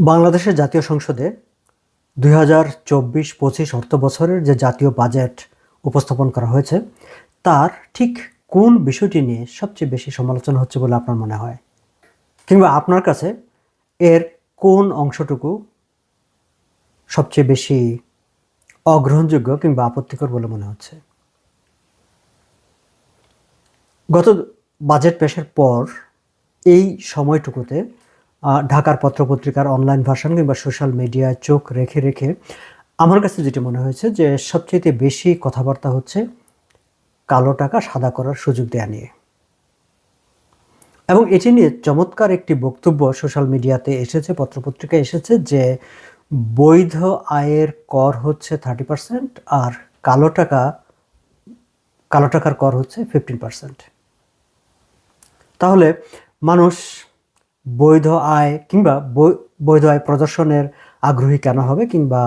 বাংলাদেশের জাতীয় সংসদে দুই হাজার চব্বিশ পঁচিশ অর্থ বছরের যে জাতীয় বাজেট উপস্থাপন করা হয়েছে, তার ঠিক কোন বিষয়টি নিয়ে সবচেয়ে বেশি সমালোচনা হচ্ছে বলে আপনার মনে হয়? কিংবা আপনার কাছে এর কোন অংশটুকু সবচেয়ে বেশি অগ্রহণযোগ্য কিংবা আপত্তিকর বলে মনে হচ্ছে? গত বাজেট পেশের পর এই সময়টুকুতে ঢাকার পত্রপত্রিকার অনলাইন ভার্সন কিংবা সোশ্যাল মিডিয়ায় চোখ রেখে রেখে আমার কাছে যেটি মনে হয়েছে যে সবচেয়ে বেশি কথাবার্তা হচ্ছে কালো টাকা সাদা করার সুযোগ দেয়া নিয়ে। এবং এটি নিয়ে চমৎকার একটি বক্তব্য সোশ্যাল মিডিয়াতে এসেছে, পত্রপত্রিকায় এসেছে যে বৈধ আয়ের কর হচ্ছে থার্টি পার্সেন্ট আর কালো টাকা, কালো টাকার কর হচ্ছে ফিফটিন পার্সেন্ট তাহলে মানুষ বৈধ আয় কিংবা বৈধ আয় প্রদর্শনের আগ্রহী কেন হবে কিংবা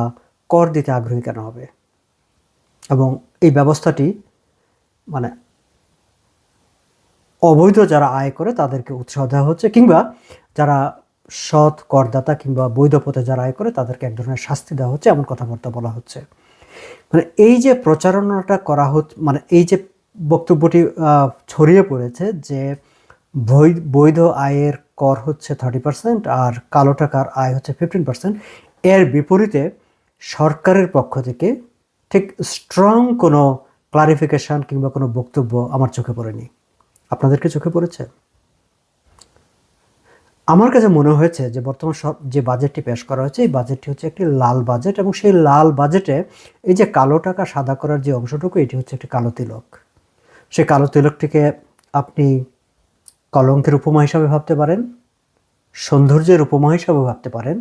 কর দিতে আগ্রহী কেন হবে? এবং এই ব্যবস্থাটি মানে অবৈধ যারা আয় করে তাদেরকে উৎসাহ দেওয়া হচ্ছে কিংবা যারা সৎ করদাতা কিংবা বৈধ পথে যারা আয় করে তাদেরকে এক ধরনের শাস্তি দেওয়া হচ্ছে এমন কথাবার্তা বলা হচ্ছে। মানে এই যে প্রচারণাটা করা হচ্ছে মানে এই যে বক্তব্যটি ছড়িয়ে পড়েছে যে বৈধ আয়ের কর হচ্ছে থার্টি পার্সেন্ট আর কালো টাকার আয় হচ্ছে ফিফটিন পার্সেন্ট এর বিপরীতে সরকারের পক্ষ থেকে ঠিক স্ট্রং কোনো ক্লারিফিকেশন কিংবা কোনো বক্তব্য আমার চোখে পড়েনি। আপনাদেরকে চোখে পড়েছে? আমার কাছে মনে হয়েছে যে বর্তমান সব যে বাজেটটি পেশ করা হয়েছে, এই বাজেটটি হচ্ছে একটি লাল বাজেট এবং সেই লাল বাজেটে এই যে কালো টাকা সাদা করার যে অংশটুকু, এটি হচ্ছে একটি কালো তিলক। সেই কালো তিলকটিকে আপনি কলঙ্কের উপমা হিসাবে ভাবতে পারেন, সৌন্দর্যের উপমা হিসাবে ভাবতে পারেন।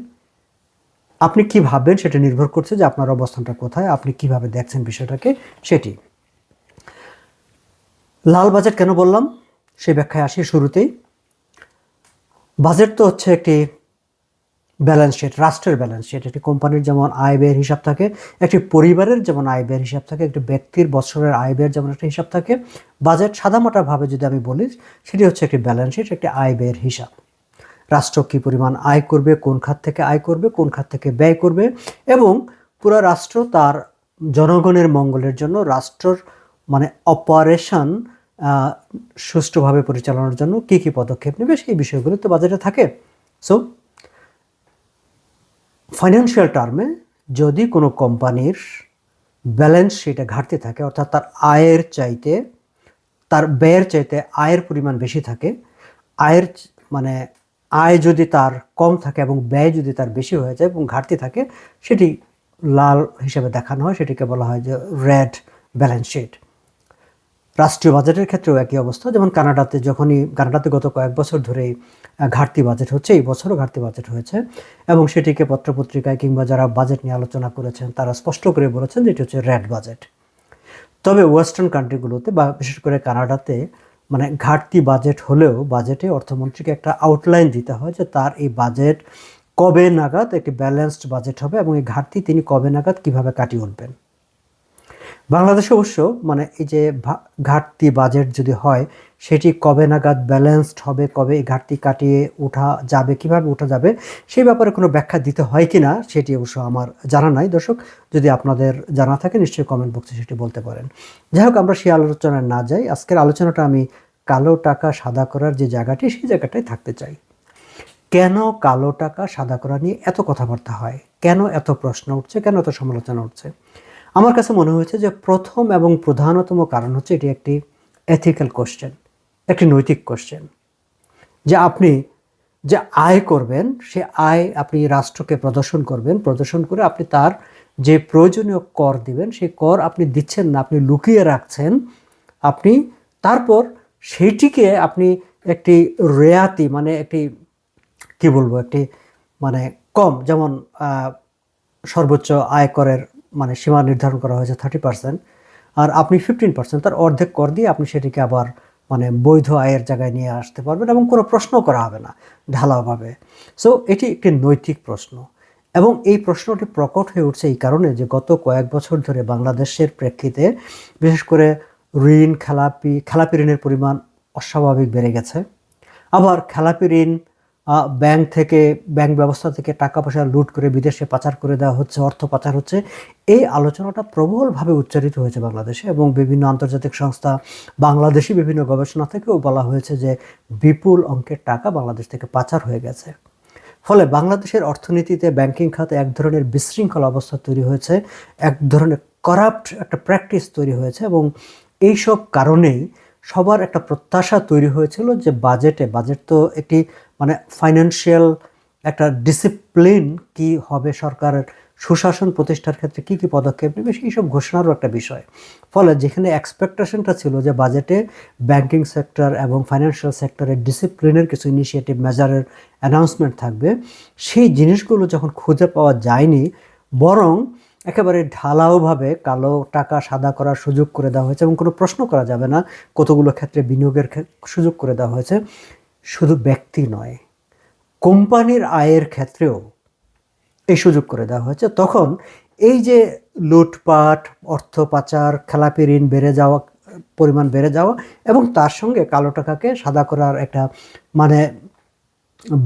আপনি কি ভাববেন সেটা নির্ভর করছে যে আপনার অবস্থানটা কোথায়, আপনি কীভাবে দেখছেন বিষয়টাকে, সেটি। লাল বাজেট কেন বললাম? সেই ব্যাখ্যায় আসি শুরুতেই। বাজেট তো হচ্ছে একটি ব্যালেন্স শিট রাষ্ট্রের ব্যালেন্স শিট একটি কোম্পানির যেমন আয় ব্যয়ের হিসাব থাকে, একটি পরিবারের যেমন আয় ব্যয়ের হিসাব থাকে, একটি ব্যক্তির বছরের আয় ব্যয়ের যেমন একটা হিসাব থাকে বাজেট সাদামাটাভাবে যদি আমি বলি, সেটি হচ্ছে একটি ব্যালেন্স শিট একটি আয় ব্যয়ের হিসাব। রাষ্ট্র কী পরিমাণ আয় করবে, কোন খাত থেকে আয় করবে, কোন খাত থেকে ব্যয় করবে, এবং পুরো রাষ্ট্র তার জনগণের মঙ্গলের জন্য, রাষ্ট্রর মানে অপারেশন সুষ্ঠুভাবে পরিচালনার জন্য কী কী পদক্ষেপ নেবে, সেই বিষয়গুলো তো বাজেটে থাকে। সো ফাইন্যান্সিয়াল টার্মে যদি কোনো কোম্পানির ব্যালেন্স শিটে ঘাটতি থাকে, অর্থাৎ তার আয়ের চাইতে, তার ব্যয়ের চাইতে আয়ের পরিমাণ বেশি থাকে, আয়ের মানে আয় যদি তার কম থাকে এবং ব্যয় যদি তার বেশি হয়ে যায় এবং ঘাটতি থাকে, সেটি লাল হিসেবে দেখানো হয়, সেটিকে বলা হয় যে রেড ব্যালেন্স শিট রাষ্ট্রীয় বাজেটের ক্ষেত্রেও একই অবস্থা। যেমন কানাডাতে যখনই, কানাডাতে গত কয়েক বছর ধরেই ঘাটতি বাজেট হচ্ছে, এই বছরও ঘাটতি বাজেট হয়েছে। এবং সেটিকে পত্রপত্রিকায় কিংবা যারা বাজেট নিয়ে আলোচনা করেছেন, তারা স্পষ্ট করে বলেছেন যে এটি হচ্ছে র্যাড বাজেট। তবে ওয়েস্টার্ন কান্ট্রিগুলোতে বা বিশেষ করে কানাডাতে মানে ঘাটতি বাজেট হলেও বাজেটে অর্থমন্ত্রীকে একটা আউটলাইন দিতে হয় যে তার এই বাজেট কবে নাগাদ একটি ব্যালেন্সড বাজেট হবে এবং এই ঘাটতি তিনি কবে নাগাদ কীভাবে কাটিয়ে উঠবেন। বাংলাদেশে অবশ্য মানে এই যে ঘাটতি বাজেট যদি হয়, সেটি কবে নাগাদ ব্যালেন্সড হবে, কবে এই ঘাটতি কাটিয়ে ওঠা যাবে, কীভাবে ওঠা যাবে, সেই ব্যাপারে কোনো ব্যাখ্যা দিতে হয় কি না সেটি অবশ্য আমার জানা নাই। দর্শক, যদি আপনাদের জানা থাকে, নিশ্চয়ই কমেন্ট বক্সে সেটি বলতে পারেন। যাই হোক, আমরা সেই আলোচনায় না যাই। আজকের আলোচনাটা আমি কালো টাকা সাদা করার যে জায়গাটি, সেই জায়গাটায় থাকতে চাই। কেন কালো টাকা সাদা করা নিয়ে এত কথাবার্তা হয়? কেন এত প্রশ্ন উঠছে? কেন এত সমালোচনা উঠছে? আমার কাছে মনে হয়েছে যে প্রথম এবং প্রধানতম কারণ হচ্ছে এটি একটি এথিক্যাল কোশ্চেন একটি নৈতিক কোশ্চেন যে আপনি যে আয় করবেন, সে আয় আপনি রাষ্ট্রকে প্রদর্শন করবেন, প্রদর্শন করে আপনি তার যে প্রয়োজনীয় কর দিবেন, সেই কর আপনি দিচ্ছেন না, আপনি লুকিয়ে রাখছেন, আপনি তারপর সেইটিকে আপনি একটি রেয়াতি মানে একটি, কি বলব, একটি মানে কম, যেমন সর্বোচ্চ আয়করের মানে সীমা নির্ধারণ করা হয়েছে থার্টি পার্সেন্ট আর আপনি ফিফটিন পার্সেন্ট তার অর্ধেক কর দিয়ে আপনি সেটিকে আবার মানে বৈধ আয়ের জায়গায় নিয়ে আসতে পারবেন এবং কোনো প্রশ্ন করা হবে না ঢালাওভাবে। সো এটি একটি নৈতিক প্রশ্ন এবং এই প্রশ্নটি প্রকট হয়ে উঠছে এই কারণে যে গত কয়েক বছর ধরে বাংলাদেশের প্রেক্ষিতে বিশেষ করে ঋণ, খেলাপি খেলাপি ঋণের পরিমাণ অস্বাভাবিক বেড়ে গেছে। আবার খেলাপি ঋণ ব্যাংক থেকে, ব্যাংক ব্যবস্থা থেকে টাকা পয়সা লুট করে বিদেশে পাচার করে দেওয়া হচ্ছে, অর্থ পাচার হচ্ছে। এই আলোচনাটা প্রবলভাবে উচ্চারিত হয়েছে বাংলাদেশে এবং বিভিন্ন আন্তর্জাতিক সংস্থা, বাংলাদেশি বিভিন্ন গবেষণা থেকেও বলা হয়েছে যে বিপুল অঙ্কের টাকা বাংলাদেশ থেকে পাচার হয়ে গেছে। ফলে বাংলাদেশের অর্থনীতিতে ব্যাংকিং খাতে এক ধরনের বিশৃঙ্খল অবস্থা তৈরি হয়েছে, এক ধরনের করাপ্ট একটা প্র্যাকটিস তৈরি হয়েছে এবং এইসব কারণেই সবার একটা প্রত্যাশা তৈরি হয়েছিল যে বাজেটে, বাজেট তো একটি মানে ফাইন্যান্সিয়াল একটা ডিসিপ্লিন কি হবে সরকারের সুশাসন প্রতিষ্ঠার ক্ষেত্রে কী কী পদক্ষেপ নেবে, সেই সব ঘোষণারও একটা বিষয়। ফলে যেখানে এক্সপেকটেশনটা ছিল যে বাজেটে ব্যাংকিং সেক্টর এবং ফাইন্যান্সিয়াল সেক্টরের ডিসিপ্লিনের কিছু ইনিশিয়েটিভ মেজারের অ্যানাউন্সমেন্ট থাকবে, সেই জিনিসগুলো যখন খুঁজে পাওয়া যায়নি, বরং একেবারে ঢালাওভাবে কালো টাকা সাদা করার সুযোগ করে দেওয়া হয়েছে এবং কোনো প্রশ্ন করা যাবে না। কতগুলো ক্ষেত্রে বিনিয়োগের সুযোগ করে দেওয়া হয়েছে। শুধু ব্যক্তি নয়, কোম্পানির আয়ের ক্ষেত্রেও এই সুযোগ করে দেওয়া হয়েছে। তখন এই যে লুটপাট, অর্থ পাচার, খেলাপি ঋণ বেড়ে যাওয়া, পরিমাণ বেড়ে যাওয়া এবং তার সঙ্গে কালো টাকাকে সাদা করার একটা মানে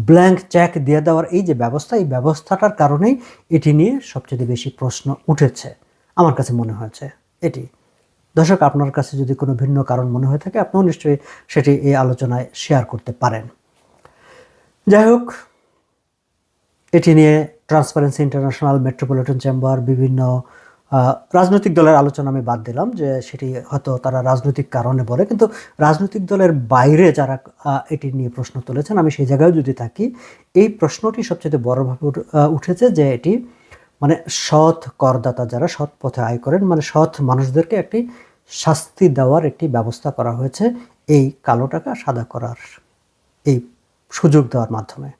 ব্ল্যাঙ্ক চেক দিয়ে দেওয়ার এই যে ব্যবস্থা, এই ব্যবস্থাটার কারণেই এটি নিয়ে সবচেয়ে বেশি প্রশ্ন উঠেছে। আমার কাছে মনে হয়েছে এটি। দর্শক, আপনার কাছে যদি কোনো ভিন্ন কারণ মনে হয়ে থাকে, আপনিও নিশ্চয়ই সেটি এই আলোচনায় শেয়ার করতে পারেন। যাই হোক, এটি নিয়ে ট্রান্সপারেন্সি ইন্টারন্যাশনাল মেট্রোপলিটন চেম্বার বিভিন্ন রাজনৈতিক দলের আলোচনা আমি বাদ দিলাম যে সেটি হয়তো তারা রাজনৈতিক কারণে বলে। কিন্তু রাজনৈতিক দলের বাইরে যারা এটি নিয়ে প্রশ্ন তুলেছেন, আমি সেই জায়গায় যদি থাকি, এই প্রশ্নটি সবচেয়ে বড়ভাবে উঠেছে যে এটি মানে সৎ করদাতা যারা সৎ পথে আয় করেন মানে সৎ মানুষদেরকে একটি শাস্তি দেওয়ার একটি ব্যবস্থা করা হয়েছে এই কালো টাকা সাদা করার, এই সুযোগ দেওয়ার মাধ্যমে।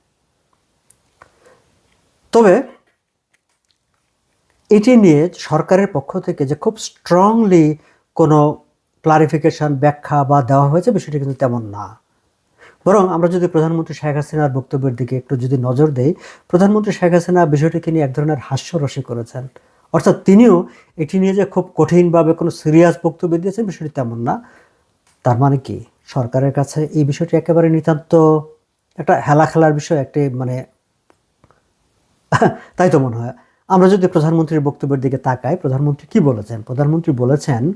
তবে এটি নিয়ে সরকারের পক্ষ থেকে যে খুব স্ট্রংলি কোনো ক্লারিফিকেশন ব্যাখ্যা বা দেওয়া হয়েছে, বিষয়টি কিন্তু তেমন না। বরং আমরা যদি প্রধানমন্ত্রী শেখ হাসিনার বক্তব্যের দিকে একটু যদি নজর দেই, প্রধানমন্ত্রী শেখ হাসিনা বিষয়টিকে নিয়ে এক ধরনের হাস্যরসী করেছেন। অর্থাৎ তিনিও এটি নিয়ে যে খুব কঠিনভাবে কোনো সিরিয়াস বক্তব্য দিয়েছেন, বিষয়টি তেমন না। তার মানে কি? সরকারের কাছে এই বিষয়টি একেবারে নিতান্ত একটা হেলা খেলার বিষয়, একটি মানে তাই তো মনে হয়। আমরা যদি প্রধানমন্ত্রীর বক্তব্যের দিকে তাকাই, প্রধানমন্ত্রী কি বলেছেন? প্রধানমন্ত্রী বলেছেন,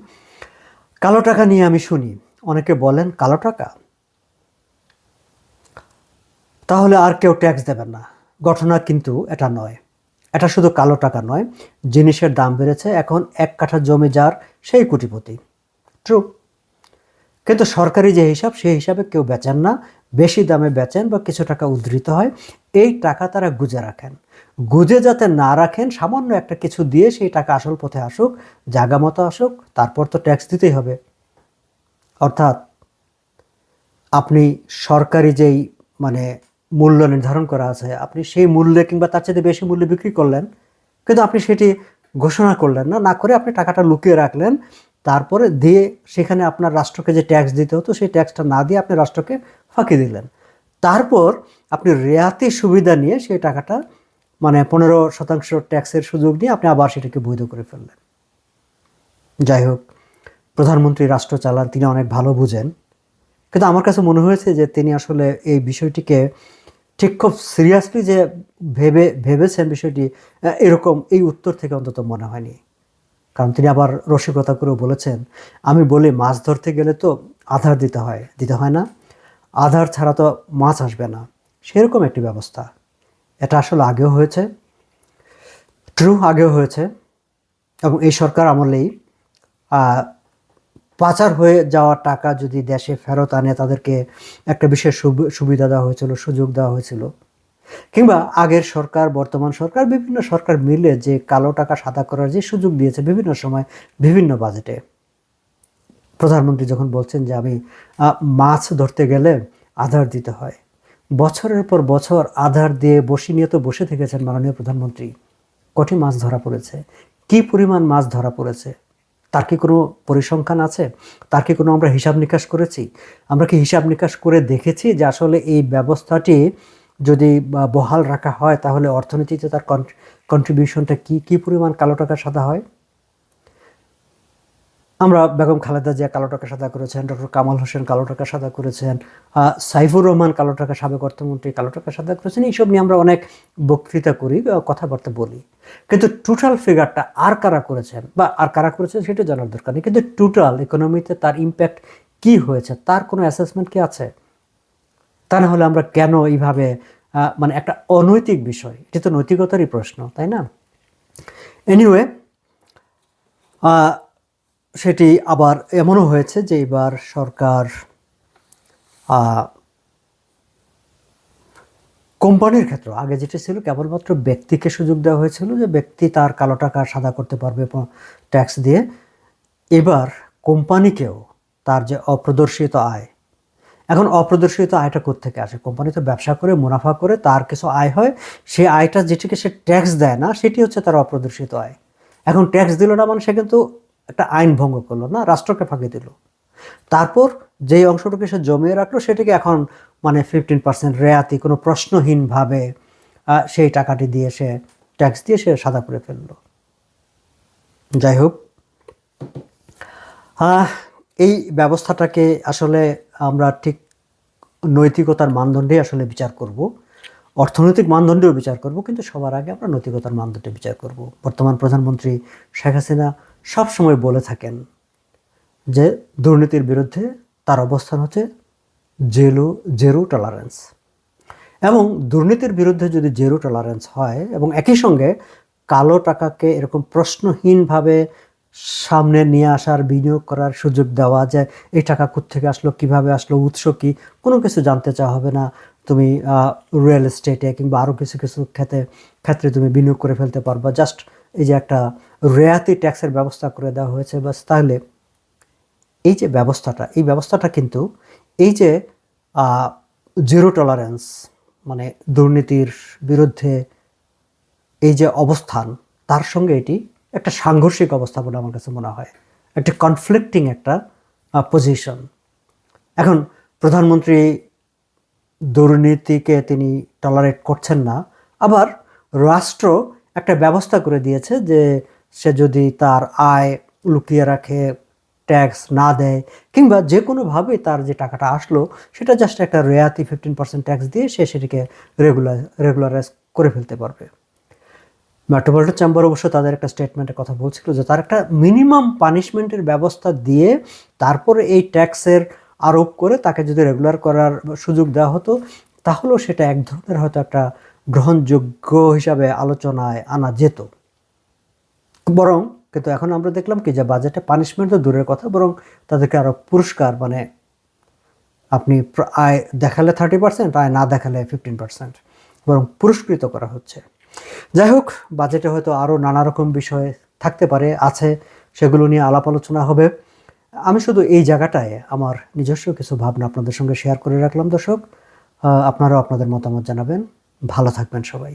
কালো টাকা নিয়ে আমি শুনি। অনেকে বলেন, কালো টাকা? তাহলে আর কেউ ট্যাক্স দেবেন না। ঘটনা কিন্তু এটা নয়। এটা শুধু কালো টাকা নয়। জিনিসের দাম বেড়েছে। এখন এক কাঠা জমি যার, সেই কোটিপতি। ট্রু কিন্তু সরকারি যে হিসাব, সেই হিসাবে কেউ বেচেন না। বেশি দামে বেচেন বা কিছু টাকা উদ্ধৃত হয়, এই টাকা তারা গুজে রাখেন। গুজে যাতে না রাখেন, সামান্য একটা কিছু দিয়ে সেই টাকা আসল পথে আসুক জায়গা মতো আসুক, তারপর তো ট্যাক্স দিতেই হবে। অর্থাৎ আপনি সরকারি যেই মানে মূল্য নির্ধারণ করা আছে, আপনি সেই মূল্যে কিংবা তার চেয়ে বেশি মূল্যে বিক্রি করলেন, কিন্তু আপনি সেটি ঘোষণা করলেন না না করে আপনি টাকাটা লুকিয়ে রাখলেন তারপরে দিয়ে সেখানে আপনার রাষ্ট্রকে যে ট্যাক্স দিতে হতো, সেই ট্যাক্সটা না দিয়ে আপনি রাষ্ট্রকে ফাঁকি দিলেন। তারপর আপনি রেয়াতি সুবিধা নিয়ে সেই টাকাটা মানে পনেরো শতাংশ ট্যাক্সের সুযোগ নিয়ে আপনি আবার সেটাকে বৈধ করে ফেললেন। যাই হোক, প্রধানমন্ত্রী রাষ্ট্র চালান, তিনি অনেক ভালো বুঝেন। কিন্তু আমার কাছে মনে হয়েছে যে তিনি আসলে এই বিষয়টিকে ঠিক খুব সিরিয়াসলি যে ভেবে, ভেবেছেন বিষয়টি, এরকম এই উত্তর থেকে অন্তত মনে হয়নি। কারণ তিনি আবার রসিকতা করেও বলেছেন, আমি বলি, মাছ ধরতে গেলে তো আধার দিতে হয়। দিতে হয় না। আধার ছাড়া তো মাছ আসবে না। সেরকম একটি ব্যবস্থা। এটা আসলে আগেও হয়েছে। ট্রু আগেও হয়েছে। এবং এই সরকার আমলেই পাচার হয়ে যাওয়া টাকা যদি দেশে ফেরত আনে, তাদেরকে একটা বিশেষ সুবি- সুবিধা দেওয়া হয়েছিল, সুযোগ দেওয়া হয়েছিল। কিংবা আগের সরকার, বর্তমান সরকার, বিভিন্ন সরকার মিলে যে কালো টাকা সাদা করার যে সুযোগ দিয়েছে বিভিন্ন সময় বিভিন্ন বাজেটে। প্রধানমন্ত্রী যখন বলছেন যে আমি মাছ ধরতে গেলে আধার দিতে হয়, বছরের পর বছর আধার দিয়ে বসি নিয়ে তো বসে থেকেছেন মাননীয় প্রধানমন্ত্রী। কটি মাছ ধরা পড়েছে? কি পরিমাণ মাছ ধরা পড়েছে? তার কি কোনো পরিসংখ্যান আছে? তার কি কোনো আমরা হিসাব নিকাশ করেছি? আমরা কি হিসাব নিকাশ করে দেখেছি যে আসলে এই ব্যবস্থাটি যদি বহাল রাখা হয়, তাহলে অর্থনীতিতে তার কন্ট্রিবিউশনটা কি কি পরিমাণ কালো টাকা সাদা হয়? আমরা বেগম খালেদা জিয়া কালো টাকা সাদা করেছেন, ডক্টর কামাল হোসেন কালো টাকা সাদা করেছেন সাইফুর রহমান কালো টাকা সাবেক অর্থমন্ত্রী কালো টাকা সাদা করেছেন, এইসব নিয়ে আমরা অনেক বক্তৃতা করি কথাবার্তা বলি। কিন্তু টোটাল ফিগারটা আর কারা করেছেন বা আর কারা করেছেন সেটা জানার দরকার নেই। কিন্তু টোটাল ইকোনমিতে তার ইম্প্যাক্ট কি হয়েছে, তার কোনো অ্যাসেসমেন্ট কি আছে? তা না হলে আমরা কেন এইভাবে মানে একটা অনৈতিক বিষয়? এটি তো নৈতিকতারই প্রশ্ন, তাই না? এনিওয়ে সেটি আবার এমনও হয়েছে যে এবার সরকার কোম্পানির ক্ষেত্রে, আগে যেটা ছিল কেবলমাত্র ব্যক্তিকে সুযোগ দেওয়া হয়েছিল যে ব্যক্তি তার কালো টাকা সাদা করতে পারবে ট্যাক্স দিয়ে, এবার কোম্পানিকেও তার যে অপ্রদর্শিত আয় এখন অপ্রদর্শিত আয়টা কোত্থেকে আসে? কোম্পানি তো ব্যবসা করে, মুনাফা করে, তার কিছু আয় হয়। সেই আয়টা যেটিকে সে ট্যাক্স দেয় না, সেটি হচ্ছে তার অপ্রদর্শিত আয়। এখন ট্যাক্স দিল না মানে সে কিন্তু একটা আইন ভঙ্গ করল না, রাষ্ট্রকে ফাঁকি দিল। তারপর যেই অংশটুকু সে জমিয়ে রাখল, সেটিকে এখন মানে ফিফটিন পার্সেন্ট রেয়াতি, কোনো প্রশ্নহীনভাবে সেই টাকাটি দিয়ে সে ট্যাক্স দিয়ে সে সাদা করে ফেলল। যাই হোক এই ব্যবস্থাটাকে আসলে আমরা ঠিক নৈতিকতার মানদণ্ডে আসলে বিচার করব। অর্থনৈতিক মানদণ্ডেও বিচার করব, কিন্তু সবার আগে আমরা নৈতিকতার মানদণ্ডে বিচার করব। বর্তমান প্রধানমন্ত্রী শেখ হাসিনা সবসময় বলে থাকেন যে, দুর্নীতির বিরুদ্ধে তার অবস্থান হচ্ছে জেলো জেরো টলারেন্স এবং দুর্নীতির বিরুদ্ধে যদি জেরো টলারেন্স হয়, এবং একই সঙ্গে কালো টাকাকে এরকম প্রশ্নহীনভাবে সামনে নিয়ে আসার, বিনিয়োগ করার সুযোগ দেওয়া যে এই টাকা কোত্থেকে আসলো, কীভাবে আসলো, উৎস কি, কোনো কিছু জানতে চাওয়া হবে না। তুমি রিয়েল এস্টেটে কিংবা আরও কিছু কিছু ক্ষেত্রে ক্ষেত্রে তুমি বিনিয়োগ করে ফেলতে পারবা। জাস্ট এই যে একটা রেয়াতি ট্যাক্সের ব্যবস্থা করে দেওয়া হয়েছে বাস তাহলে এই যে ব্যবস্থাটা, এই ব্যবস্থাটা কিন্তু এই যে জিরো টলারেন্স মানে দুর্নীতির বিরুদ্ধে এই যে অবস্থান, তার সঙ্গে এটি একটা সাংঘর্ষিক অবস্থা বলে আমার কাছে মনে হয়। একটা কনফ্লিক্টিং একটা পজিশন এখন প্রধানমন্ত্রী দুর্নীতিকে তিনি টলারেট করছেন না। আবার রাষ্ট্র একটা ব্যবস্থা করে দিয়েছে যে সে যদি তার আয় লুকিয়ে রাখে ট্যাক্স না দেয়, কিংবা যে কোনোভাবে তার যে টাকাটা আসলো, সেটা জাস্ট একটা রেয়াতি ফিফটিন পার্সেন্ট ট্যাক্স দিয়ে সে সেটিকে রেগুলার রেগুলারাইজ করে ফেলতে পারবে। মেট্রোপলিটন চেম্বার অবশ্য তাদের একটা স্টেটমেন্টে কথা বলছিল যে তার একটা মিনিমাম পানিশমেন্টের ব্যবস্থা দিয়ে তারপরে এই ট্যাক্সের আরোপ করে তাকে যদি রেগুলার করার সুযোগ দেওয়া হতো, তাহলেও সেটা এক ধরনের হয়তো একটা গ্রহণযোগ্য হিসাবে আলোচনায় আনা যেত। বরং, কিন্তু এখন আমরা দেখলাম কি যে বাজেটে পানিশমেন্ট তো দূরের কথা, বরং তাদেরকে আরও পুরস্কার মানে আপনি আয় দেখালে থার্টি পার্সেন্ট আয় না দেখালে ফিফটিন পার্সেন্ট বরং পুরস্কৃত করা হচ্ছে। যাই হোক বাজেটে হয়তো আরও নানা রকম বিষয় থাকতে পারে, আছে, সেগুলো নিয়ে আলাপ আলোচনা হবে। আমি শুধু এই জায়গাটায় আমার নিজস্ব কিছু ভাবনা আপনাদের সঙ্গে শেয়ার করে রাখলাম, দর্শক। আপনারাও আপনাদের মতামত জানাবেন। ভালো থাকবেন সবাই।